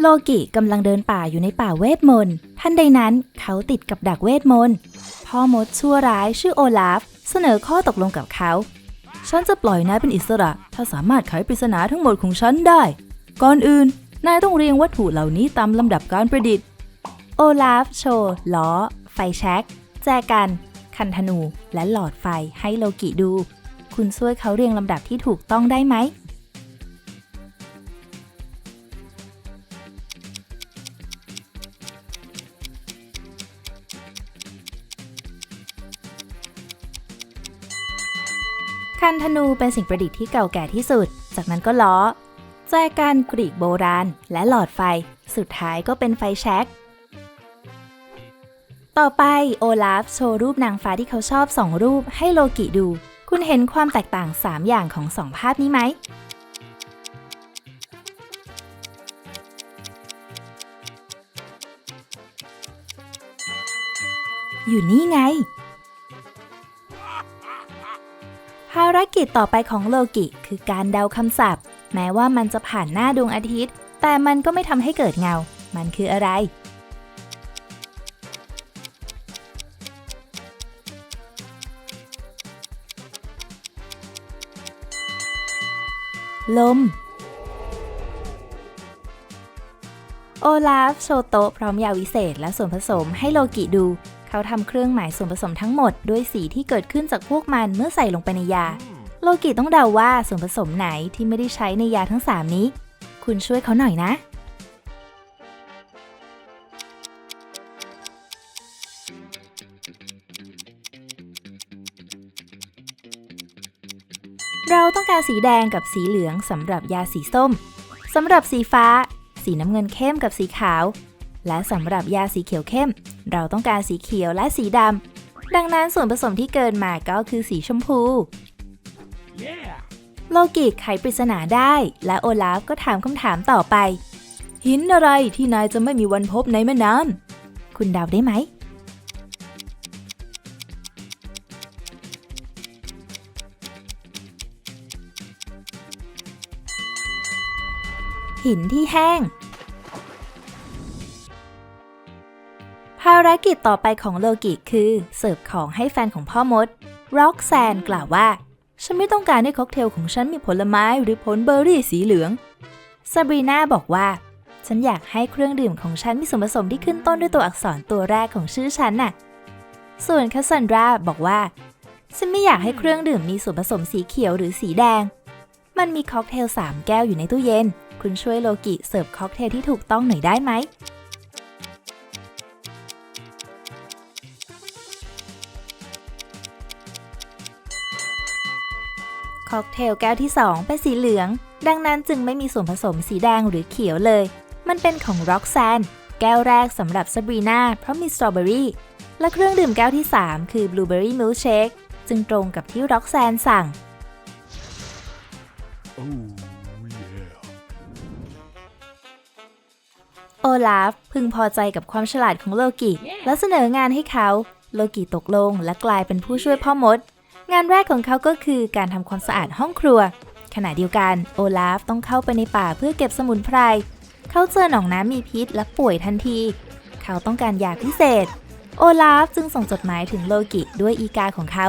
โลกิกำลังเดินป่าอยู่ในป่าเวทมนต์ทันใดนั้นเขาติดกับดักเวทมนต์พ่อมดชั่วร้ายชื่อโอลาฟ เสนอข้อตกลงกับเขา ฉันจะปล่อยนายเป็นอิสระ ถ้าสามารถไขปริศนาทั้งหมดของฉันได้ ก่อนอื่น นายต้องเรียงวัตถุเหล่านี้ตามลำดับการประดิษฐ์ โอลาฟโชว์ล้อ ไฟแช็กแจกัน คันธนู และหลอดไฟให้โลกิดู คุณช่วยเขาเรียงลำดับที่ถูกต้องได้ไหม นธนูเป็นสิ่งประดิษฐ์ที่เก่าแก่ที่สุด จากนั้นก็ล้อ แจกันกรีกโบราณ และหลอดไฟ สุดท้ายก็เป็นไฟแช็ก ต่อไปโอลาฟโชว์รูปนางฟ้าที่เขาชอบสองรูปให้โลกิดู คุณเห็นความแตกต่าง 3 อย่างของสองภาพนี้ไหมอยู่นี่ไง ภารกิจต่อไปของโลกิคือการเดาคำศัพท์ แม้ว่ามันจะผ่านหน้าดวงอาทิตย์ แต่มันก็ไม่ทำให้เกิดเงา มันคืออะไร ลม โอลาฟ โชโตพร้อมยาวิเศษและส่วนผสมให้โลกิดู เขาทำเครื่องหมายส่วนผสมทั้งหมดด้วยสีที่เกิดขึ้นจากพวกมันเมื่อใส่ลงไปในยา โลกิต้องเดาว่าส่วนผสมไหนที่ไม่ได้ใช้ในยาทั้ง 3 นี้ คุณช่วยเขาหน่อยนะ เราต้องการสีแดงกับสีเหลืองสำหรับยาสีส้มสำหรับสีฟ้า สีน้ำเงินเข้มกับสีขาว และสำหรับยาสีเขียวเข้ม เราต้องการสีเขียวและสีดำ ดังนั้นส่วนผสมที่เกินมาก็คือสีชมพูโลกิไขปริศนาได้ และโอลาฟก็ถามคำถามต่อไป หินอะไรที่นายจะไม่มีวันพบในแม่น้ำคุณเดาได้ไหม หินที่แห้งารกิจต่อไปของโลกิคือเสิร์ฟของให้แฟนของพ่อมดร็อกแซนกล่าวว่า ฉันไม่ต้องการให้ค็อกเทลของฉันมีผลไม้หรือผลเบอร์รี่สีเหลืองซาบรีนาบอกว่า ฉันอยากให้เครื่องดื่มของฉันมีส่วนผสมที่ขึ้นต้นด้วยตัวอักษรตัวแรกของชื่อฉันน่ะ ส่วนคาซันดราบอกว่า ฉันไม่อยากให้เครื่องดื่มมีส่วนผสมสีเขียวหรือสีแดง มันมีค็อกเทลสามแก้วอยู่ในตู้เย็น คุณช่วยโลกิเสิร์ฟค็อกเทลที่ถูกต้องหน่อยได้ไหม ค็อกเทลแก้วที่ 2 เป็นสีเหลือง ดังนั้นจึงไม่มีส่วนผสมสีแดงหรือเขียวเลย มันเป็นของร็อกแซนแก้วแรกสำหรับซาบรีนาเพราะมีสตรอเบอรี่และเครื่องดื่มแก้วที่ 3 คือบลูเบอรี่มิลเชคจึงตรงกับที่ร็อกแซนสั่ง Oh, yeah. โอลาฟพึงพอใจกับความฉลาดของโลกิและเสนองานให้เขา โลกิตกลงและกลายเป็นผู้ช่วยพ่อมด งานแรกของเขาก็คือการทำความสะอาดห้องครัว ขณะเดียวกันโอลาฟต้องเข้าไปในป่าเพื่อเก็บสมุนไพร เขาเจอหนองน้ำมีพิษและป่วยทันที เขาต้องการยาพิเศษ โอลาฟจึงส่งจดหมายถึงโลกิด้วยอีกาของเขา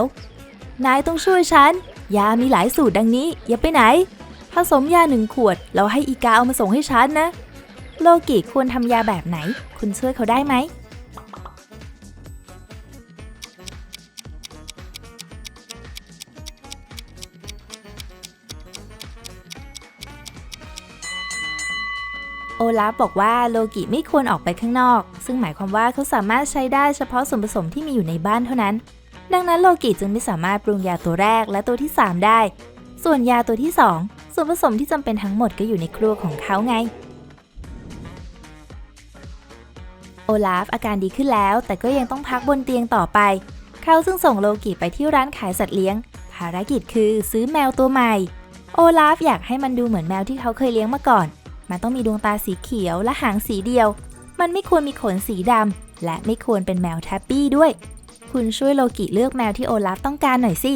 นายต้องช่วยฉัน ยามีหลายสูตรดังนี้ อย่าไปไหน ผสมยาหนึ่งขวด แล้วให้อีกาเอามาส่งให้ฉันนะ โลกิควรทำยาแบบไหน คุณช่วยเขาได้ไหม โอลาฟบอกว่าโลกิไม่ควรออกไปข้างนอก ซึ่งหมายความว่าเขาสามารถใช้ได้เฉพาะส่วนผสมที่มีอยู่ในบ้านเท่านั้น ดังนั้นโลกิจึงไม่สามารถปรุงยาตัวแรกและตัวที่ 3 ได้ ส่วนยาตัวที่ 2 ส่วนผสมที่จำเป็นทั้งหมดก็อยู่ในครัวของเขาไง โอลาฟอาการดีขึ้นแล้ว แต่ก็ยังต้องพักบนเตียงต่อไป เขาจึงส่งโลกิไปที่ร้านขายสัตว์เลี้ยง ภารกิจคือซื้อแมวตัวใหม่ โอลาฟอยากให้มันดูเหมือนแมวที่เขาเคยเลี้ยงมาก่อน มันต้องมีดวงตาสีเขียวและหางสีเดียว มันไม่ควรมีขนสีดำและไม่ควรเป็นแมวแทปปี้ด้วย คุณช่วยโลกิเลือกแมวที่โอลาฟต้องการหน่อยสิ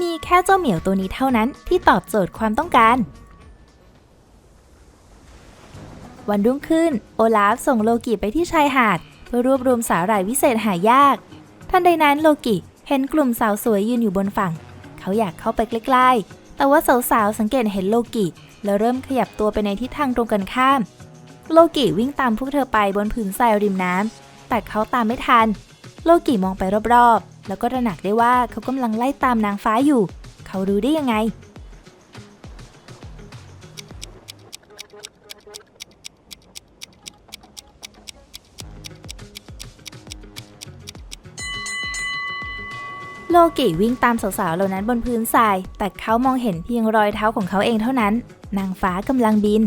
มีแค่เจ้าเหมียวตัวนี้เท่านั้นที่ตอบโจทย์ความต้องการ วันรุ่งขึ้น โอลาฟส่งโลกิไปที่ชายหาด เพื่อรวบรวมสาหร่ายวิเศษหายากทันใดนั้นโลกิเห็นกลุ่มสาวสวยยืนอยู่บนฝั่ง เขาอยากเข้าไปใกล้ๆ แต่ว่าสาวๆสังเกตเห็นโลกิแล้วเริ่มขยับตัวไปในทิศทางตรงกันข้าม โลกิวิ่งตามพวกเธอไปบนผืนทรายริมน้ำแต่เขาตามไม่ทัน โลกิมองไปรอบๆ แล้วก็ระหนักได้ว่าเขากำลังไล่ตามนางฟ้าอยู่ เขารู้ได้ยังไง โลกิวิ่งตามสาวๆเหล่านั้นบนพื้นทราย แต่เขามองเห็นเพียงรอยเท้าของเขาเองเท่านั้น นางฟ้ากำลังบิน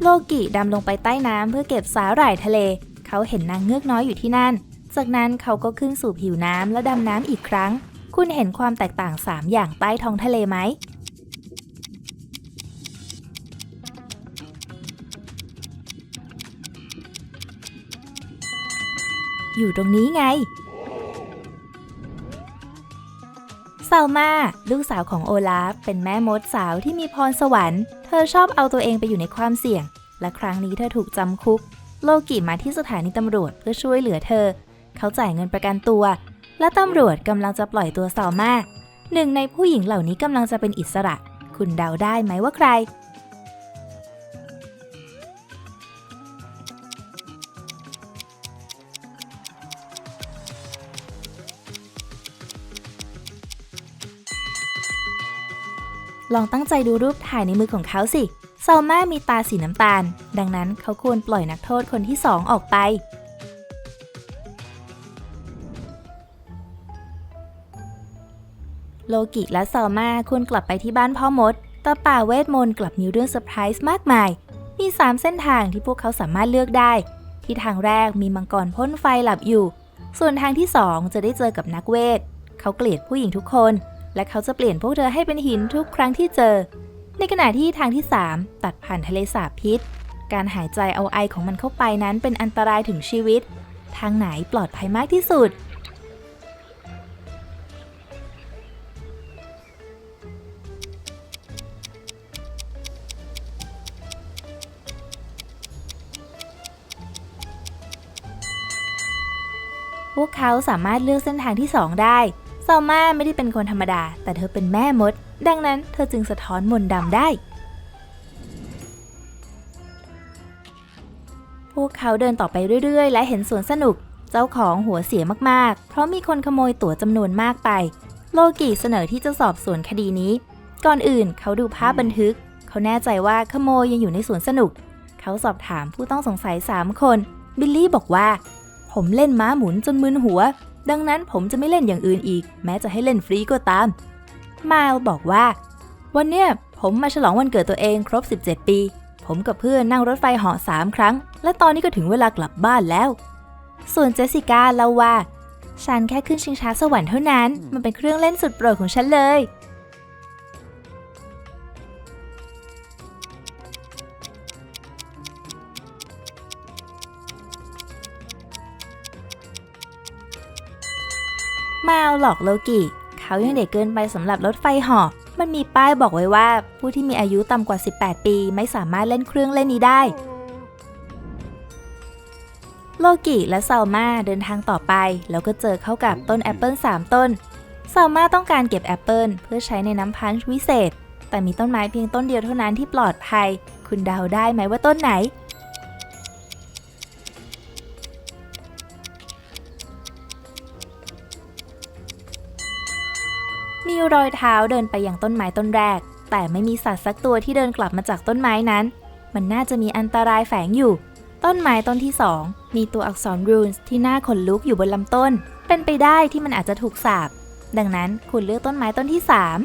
โลกิดำลงไปใต้น้ำเพื่อเก็บสาหร่ายทะเล เขาเห็นนางเงือกน้อยอยู่ที่นั่น จากนั้นเขาก็ขึ้นสู่ผิวน้ำและดำน้ำอีกครั้ง คุณเห็นความแตกต่าง 3 อย่างใต้ท้องทะเลไหม อยู่ตรงนี้ไงซาลมาลูกสาวของโอลาฟ เป็นแม่มดสาวที่มีพรสวรรค์ เธอชอบเอาตัวเองไปอยู่ในความเสี่ยง และครั้งนี้เธอถูกจำคุก โลกิมาที่สถานีตำรวจเพื่อช่วยเหลือเธอ เขาจ่ายเงินประกันตัว และตำรวจกำลังจะปล่อยตัวซาลมาหนึ่งในผู้หญิงเหล่านี้กำลังจะเป็นอิสระ คุณเดาได้ไหมว่าใคร ลองตั้งใจดูรูปถ่ายในมือของเขาสิซาลมามีตาสีน้ำตาล ดังนั้นเขาควรปล่อยนักโทษคนที่สองออกไป โลกิและซาลมาควรกลับไปที่บ้านพ่อมด แต่ป่าเวทมนต์กลับมีเรื่องเซอร์ไพรส์มากมาย มี 3 เส้นทางที่พวกเขาสามารถเลือกได้ ที่ทางแรกมีมังกรพ่นไฟหลับอยู่ ส่วนทางที่ 2 จะได้เจอกับนักเวท เขาเกลียดผู้หญิงทุกคน และเขาจะเปลี่ยนพวกเธอให้เป็นหินทุกครั้งที่เจอ ในขณะที่ทางที่ 3 ตัดผ่านทะเลสาบพิษ การหายใจเอาไอของมันเข้าไปนั้นเป็นอันตรายถึงชีวิต ทางไหนปลอดภัยมากที่สุด พวกเขาสามารถเลือกเส้นทางที่ 2 ได้ ซาลมาไม่ได้เป็นคนธรรมดา แต่เธอเป็นแม่มด ดังนั้นเธอจึงสะท้อนมนต์ดำได้ พวกเขาเดินต่อไปเรื่อย ๆ และเห็นสวนสนุก เจ้าของหัวเสียมากๆ เพราะมีคนขโมยตั๋วจำนวนมากไป โลกิเสนอที่จะสอบสวนคดีนี้ ก่อนอื่นเขาดูภาพบันทึก เขาแน่ใจว่าขโมยยังอยู่ในสวนสนุก เขาสอบถามผู้ต้องสงสัย 3 คน บิลลี่บอกว่า ผมเล่นม้าหมุนจนมึนหัว ดังนั้นผมจะไม่เล่นอย่างอื่นอีก แม้จะให้เล่นฟรีก็ตาม มายลบอกว่า วันเนี้ยผมมาฉลองวันเกิดตัวเองครบ 17 ปี ผมกับเพื่อนนั่งรถไฟเหาะสามครั้ง และตอนนี้ก็ถึงเวลากลับบ้านแล้ว ส่วนเจสสิก้าเล่าว่า ฉันแค่ขึ้นชิงช้าสวรรค์เท่านั้น มันเป็นเครื่องเล่นสุดโปรดของฉันเลย มาเอาหลอกโลกิเขายังเด็กเกินไปสำหรับรถไฟหาะมันมีป้ายบอกไว้ว่า ผู้ที่มีอายุต่ำกว่า 18 ปีไม่สามารถเล่นเครื่องเล่นนี้ได้ โลกิและซามาเดินทางต่อไป แล้วก็เจอเข้ากับต้นแอปเปิล3ต้นซามาต้องการเก็บแอปเปิลเพื่อใช้ในน้ำพันช์วิเศษ แต่มีต้นไม้เพียงต้นเดียวเท่านั้นที่ปลอดภัย คุณเดาได้ไหมว่าต้นไหน รอยเท้าเดินไปยังต้นไม้ต้นแรก แต่ไม่มีสัตว์สักตัวที่เดินกลับมาจากต้นไม้นั้น มันน่าจะมีอันตรายแฝงอยู่ ต้นไม้ต้นที่สองมีตัวอักษรรูนส์ที่น่าขนลุกอยู่บนลำต้น เป็นไปได้ที่มันอาจจะถูกสาบ ดังนั้นคุณเลือกต้นไม้ต้นที่สาม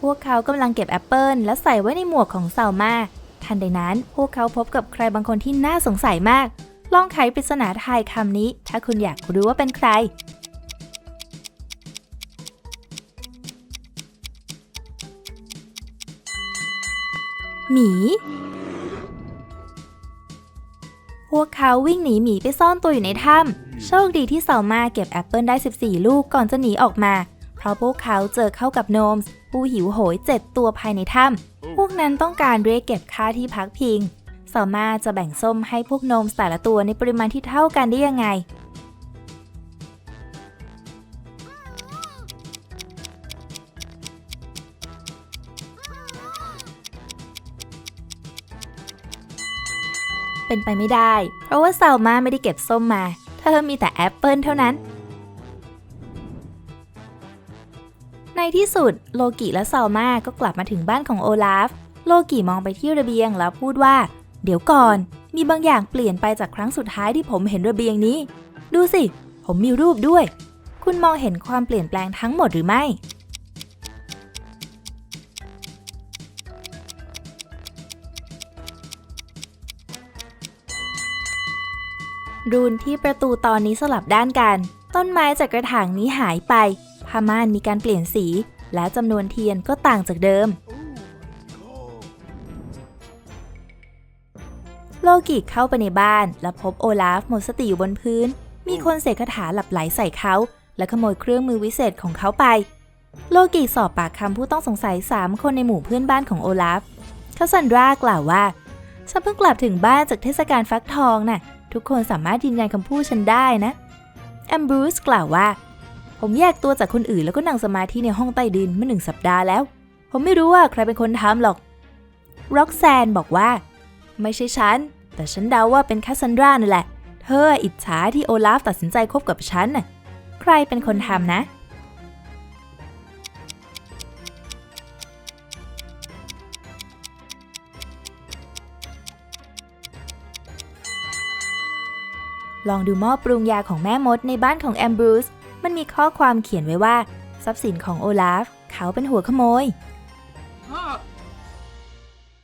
พวกเขากำลังเก็บแอปเปิลและใส่ไว้ในหมวกของซาลมาทันใดนั้น พวกเขาพบกับใครบางคนที่น่าสงสัยมาก ลองไขปริศนาทายคำนี้ ถ้าคุณอยากรู้ว่าเป็นใคร หมี พวกเขาวิ่งหนีหมีไปซ่อนตัวอยู่ในถ้ำ โชคดีที่เซามาเก็บแอปเปิลได้ 14 ลูกก่อนจะหนีออกมา เพราะพวกเขาเจอเข้ากับโนมส์ผู้หิวโหย 7 ตัวภายในถ้ำ พวกนั้นต้องการเรียกเก็บค่าที่พักพิง เซามาจะแบ่งส้มให้พวกนมส์แต่ละตัวในปริมาณที่เท่ากันได้ยังไง เป็นไปไม่ได้ เพราะว่าซาลมาไม่ได้เก็บส้มมา เธอมีแต่แอปเปิลเท่านั้น ในที่สุดโลกิและซาลมาก็กลับมาถึงบ้านของโอลาฟ โลกิมองไปที่ระเบียงแล้วพูดว่า เดี๋ยวก่อน มีบางอย่างเปลี่ยนไปจากครั้งสุดท้ายที่ผมเห็นระเบียงนี้ ดูสิ ผมมีรูปด้วย คุณมองเห็นความเปลี่ยนแปลงทั้งหมดหรือไม่ รูนที่ประตูตอนนี้สลับด้านกัน ต้นไม้จากกระถางนี้หายไปผ้าม่านมีการเปลี่ยนสี และจำนวนเทียนก็ต่างจากเดิม โลกิเข้าไปในบ้าน และพบโอลาฟหมดสติอยู่บนพื้น มีคนเสกคาถาหลับไหลใส่เขา และขโมยเครื่องมือวิเศษของเขาไป โลกิสอบปากคำผู้ต้องสงสัย 3 คนในหมู่เพื่อนบ้านของโอลาฟคาซันดรากล่าวว่าฉันเพิ่งกลับถึงบ้านจากเทศกาลฟักทองน่ะ ทุกคนสามารถยืนยันคำพูดฉันได้นะแอมบรูซกล่าวว่า ผมแยกตัวจากคนอื่นแล้วก็นั่งสมาธิในห้องใต้ดินมาหนึ่งสัปดาห์แล้ว ผมไม่รู้ว่าใครเป็นคนทำหรอกร็อกแซนบอกว่า ไม่ใช่ฉัน แต่ฉันเดาว่าเป็นคาซันดรานั่นแหละ เธออิจฉาที่โอลาฟตัดสินใจคบกับฉันน่ะ ใครเป็นคนทำนะ ลองดูหม้อปรุงยาของแม่มดในบ้านของแอมบรูซมันมีข้อความเขียนไว้ว่า ทรัพย์สินของโอลาฟ เขาเป็นหัวขโมย